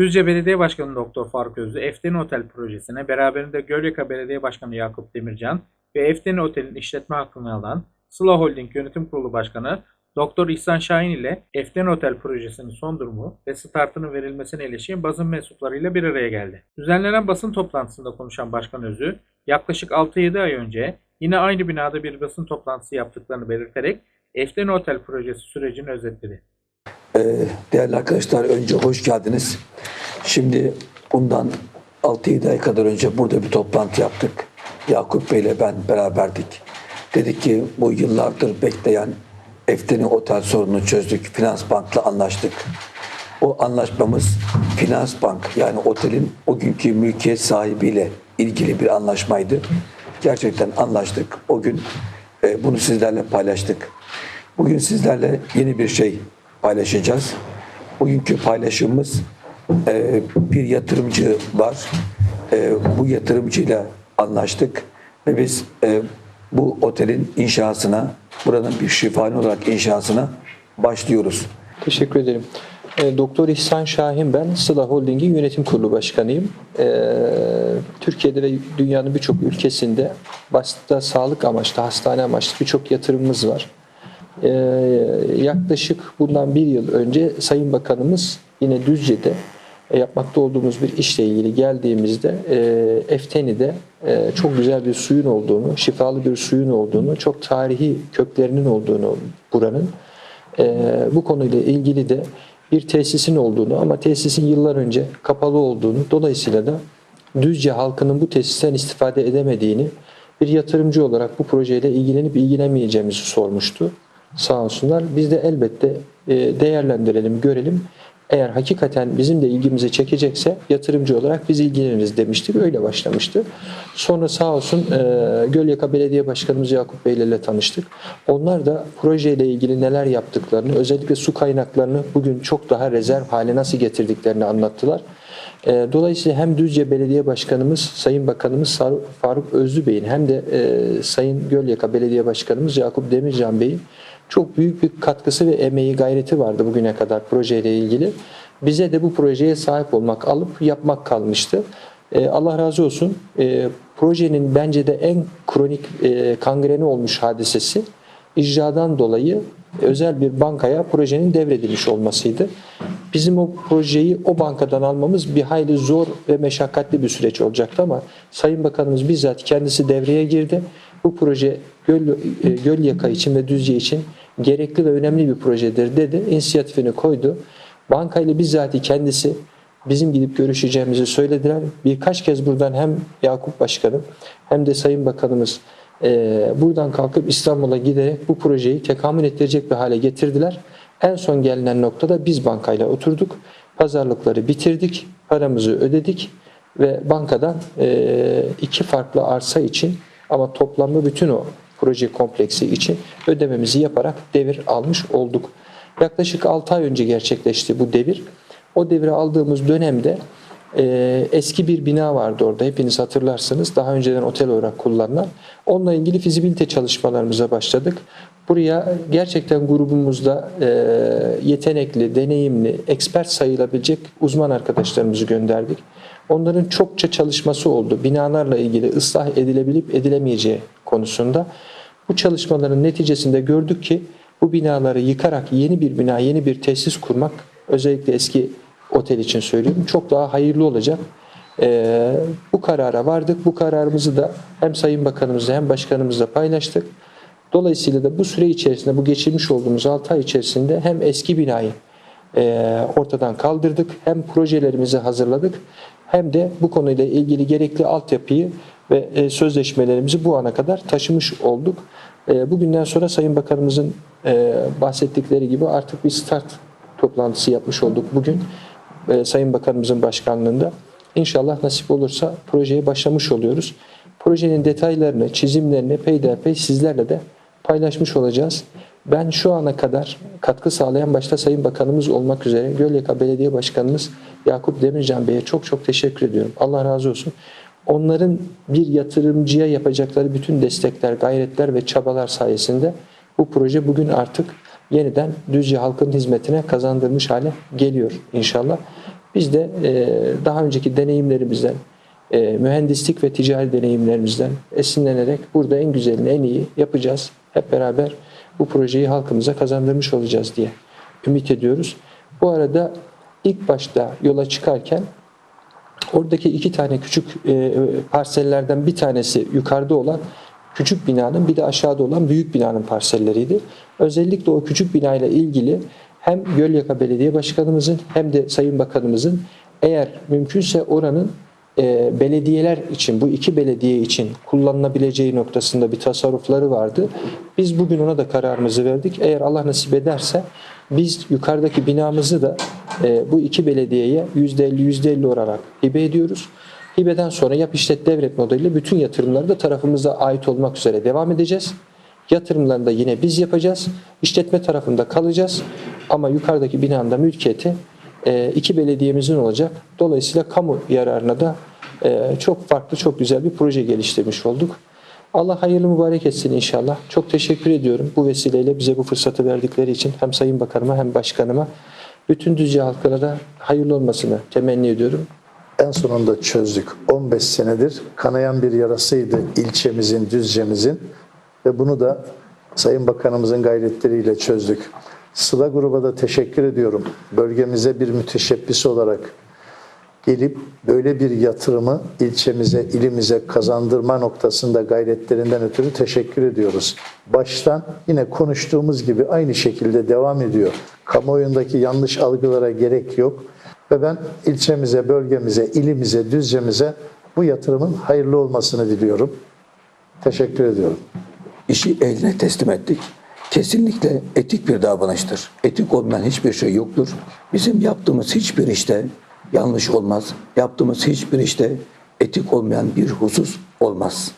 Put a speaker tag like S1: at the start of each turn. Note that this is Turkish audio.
S1: Düzce Belediye Başkanı Doktor Faruk Özlü, Efteni Otel projesine beraberinde Gölyaka Belediye Başkanı Yakup Demircan ve Efteni Otel'in işletme hakkını alan Sıla Holding Yönetim Kurulu Başkanı Doktor İhsan Şahin ile Efteni Otel projesinin son durumu ve startının verilmesine ilişkin basın mensuplarıyla bir araya geldi. Düzenlenen basın toplantısında konuşan Başkan Özü, yaklaşık 6-7 ay önce yine aynı binada bir basın toplantısı yaptıklarını belirterek Efteni Otel projesi sürecini özetledi.
S2: Ee, Değerli arkadaşlar önce hoş geldiniz. Şimdi bundan 6-7 ay kadar önce burada bir toplantı yaptık. Yakup Bey ile ben beraberdik. Dedik ki bu yıllardır bekleyen Efteni Otel sorununu çözdük. Finans Bank'la anlaştık. O anlaşmamız Finans Bank yani otelin o günkü mülkiyet sahibiyle ilgili bir anlaşmaydı. Gerçekten anlaştık. O gün e, bunu sizlerle paylaştık. Bugün sizlerle yeni bir şey paylaşacağız. Bugünkü paylaşımımız e, bir yatırımcı var. E, bu yatırımcıyla anlaştık ve biz e, bu otelin inşasına, buranın bir şifane olarak inşasına başlıyoruz.
S3: Teşekkür ederim. E, Doktor İhsan Şahin ben. Sıla Holding'in yönetim kurulu başkanıyım. E, Türkiye'de ve dünyanın birçok ülkesinde başta sağlık amaçlı, hastane amaçlı birçok yatırımımız var. E, yaklaşık bundan bir yıl önce Sayın Bakanımız yine Düzce'de e, yapmakta olduğumuz bir işle ilgili geldiğimizde e, Efteni'de e, çok güzel bir suyun olduğunu, şifalı bir suyun olduğunu, çok tarihi köklerinin olduğunu buranın bu konuyla ilgili de bir tesisin olduğunu ama tesisin yıllar önce kapalı olduğunu dolayısıyla da Düzce halkının bu tesisten istifade edemediğini bir yatırımcı olarak bu projeyle ilgilenip ilgilenmeyeceğimizi sormuştu. Sağ olsunlar. Biz de elbette e, değerlendirelim, görelim. Eğer hakikaten bizim de ilgimizi çekecekse yatırımcı olarak biz ilgileniriz demiştik. Öyle başlamıştı. Sonra sağ olsun e, Gölyaka Belediye Başkanımız Yakup Bey ile tanıştık. Onlar da projeyle ilgili neler yaptıklarını, özellikle su kaynaklarını bugün çok daha rezerv hale nasıl getirdiklerini anlattılar. E, Dolayısıyla hem Düzce Belediye Başkanımız, Sayın Bakanımız Faruk Özlü Bey'in hem de e, Sayın Gölyaka Belediye Başkanımız Yakup Demircan Bey'in çok büyük bir katkısı ve emeği, gayreti vardı bugüne kadar projeyle ilgili. Bize de bu projeye sahip olmak, alıp yapmak kalmıştı. E, Allah razı olsun. E, projenin bence de en kronik e, kangreni olmuş hadisesi icradan dolayı özel bir bankaya projenin devredilmiş olmasıydı. Bizim o projeyi o bankadan almamız bir hayli zor ve meşakkatli bir süreç olacaktı ama Sayın Bakanımız bizzat kendisi devreye girdi. Bu proje Göl, e, Gölyaka için ve Düzce için gerekli ve önemli bir projedir dedi. İnisiyatifini koydu. Bankayla bizzat kendisi bizim gidip görüşeceğimizi söylediler. Birkaç kez buradan hem Yakup Başkanım hem de Sayın Bakanımız e, buradan kalkıp İstanbul'a giderek bu projeyi tekamül ettirecek bir hale getirdiler. En son gelinen noktada biz bankayla oturduk. Pazarlıkları bitirdik. Paramızı ödedik ve bankadan e, iki farklı arsa için ama toplamda bütün o proje kompleksi için ödememizi yaparak devir almış olduk. Yaklaşık 6 ay önce gerçekleşti bu devir. O devri aldığımız dönemde e, eski bir bina vardı orada hepiniz hatırlarsınız. Daha önceden otel olarak kullanılan. Onunla ilgili fizibilite çalışmalarımıza başladık. Buraya gerçekten grubumuzda e, yetenekli, deneyimli, expert sayılabilecek uzman arkadaşlarımızı gönderdik. Onların çokça çalışması oldu. Binalarla ilgili ıslah edilebilip edilemeyeceği konusunda. Bu çalışmaların neticesinde gördük ki bu binaları yıkarak yeni bir bina, yeni bir tesis kurmak özellikle eski otel için söylüyorum çok daha hayırlı olacak. Ee, bu karara vardık. Bu kararımızı da hem Sayın Bakanımızla hem Başkanımızla paylaştık. Dolayısıyla da bu süre içerisinde, bu geçirmiş olduğumuz 6 ay içerisinde hem eski binayı e, ortadan kaldırdık, hem projelerimizi hazırladık, hem de bu konuyla ilgili gerekli altyapıyı ve e, sözleşmelerimizi bu ana kadar taşımış olduk. E, bugünden sonra Sayın Bakanımızın e, bahsettikleri gibi artık bir start toplantısı yapmış olduk bugün Sayın Bakanımızın başkanlığında. İnşallah nasip olursa projeye başlamış oluyoruz. Projenin detaylarını, çizimlerini peyderpey sizlerle de paylaşmış olacağız. Ben şu ana kadar katkı sağlayan başta Sayın Bakanımız olmak üzere Gölyaka Belediye Başkanımız Yakup Demircan Bey'e çok çok teşekkür ediyorum. Allah razı olsun. Onların bir yatırımcıya yapacakları bütün destekler, gayretler ve çabalar sayesinde bu proje bugün artık yeniden Düzce halkın hizmetine kazandırmış hale geliyor inşallah. Biz de e, daha önceki deneyimlerimizden, e, mühendislik ve ticari deneyimlerimizden esinlenerek burada en güzelini, en iyi yapacağız. Hep beraber bu projeyi halkımıza kazandırmış olacağız diye ümit ediyoruz. Bu arada ilk başta yola çıkarken Oradaki iki tane küçük e, parsellerden bir tanesi yukarıda olan küçük binanın bir de aşağıda olan büyük binanın parselleriydi. Özellikle o küçük binayla ilgili hem Gölyaka Belediye Başkanımızın hem de Sayın Bakanımızın eğer mümkünse oranın e, belediyeler için, bu iki belediye için kullanılabileceği noktasında bir tasarrufları vardı. Biz bugün ona da kararımızı verdik. Eğer Allah nasip ederse biz yukarıdaki binamızı da e, bu iki belediyeye %50 %50 olarak hibe ediyoruz. Hibeden sonra yap işlet devret modeliyle bütün yatırımları da tarafımıza ait olmak üzere devam edeceğiz. Yatırımlarını da yine biz yapacağız. İşletme tarafında kalacağız. Ama yukarıdaki binanın da mülkiyeti e, iki belediyemizin olacak. Dolayısıyla kamu yararına da e, çok farklı, çok güzel bir proje geliştirmiş olduk. Allah hayırlı mübarek etsin inşallah. Çok teşekkür ediyorum bu vesileyle bize bu fırsatı verdikleri için hem Sayın Bakanıma hem Başkanıma. Bütün Düzce halkına da hayırlı olmasını temenni ediyorum.
S4: En sonunda çözdük. 15 senedir kanayan bir yarasıydı ilçemizin, Düzce'mizin ve bunu da Sayın Bakanımızın gayretleriyle çözdük. Sıla gruba da teşekkür ediyorum. Bölgemize bir müteşebbis olarak gelip böyle bir yatırımı ilçemize, ilimize kazandırma noktasında gayretlerinden ötürü teşekkür ediyoruz. Baştan yine konuştuğumuz gibi aynı şekilde devam ediyor. Kamuoyundaki yanlış algılara gerek yok. Ve ben ilçemize, bölgemize, ilimize, düzcemize bu yatırımın hayırlı olmasını diliyorum. Teşekkür ediyorum.
S2: İşi eline teslim ettik. Kesinlikle etik bir davranıştır. Etik olmayan hiçbir şey yoktur. Bizim yaptığımız hiçbir işte yanlış olmaz. Yaptığımız hiçbir işte etik olmayan bir husus olmaz.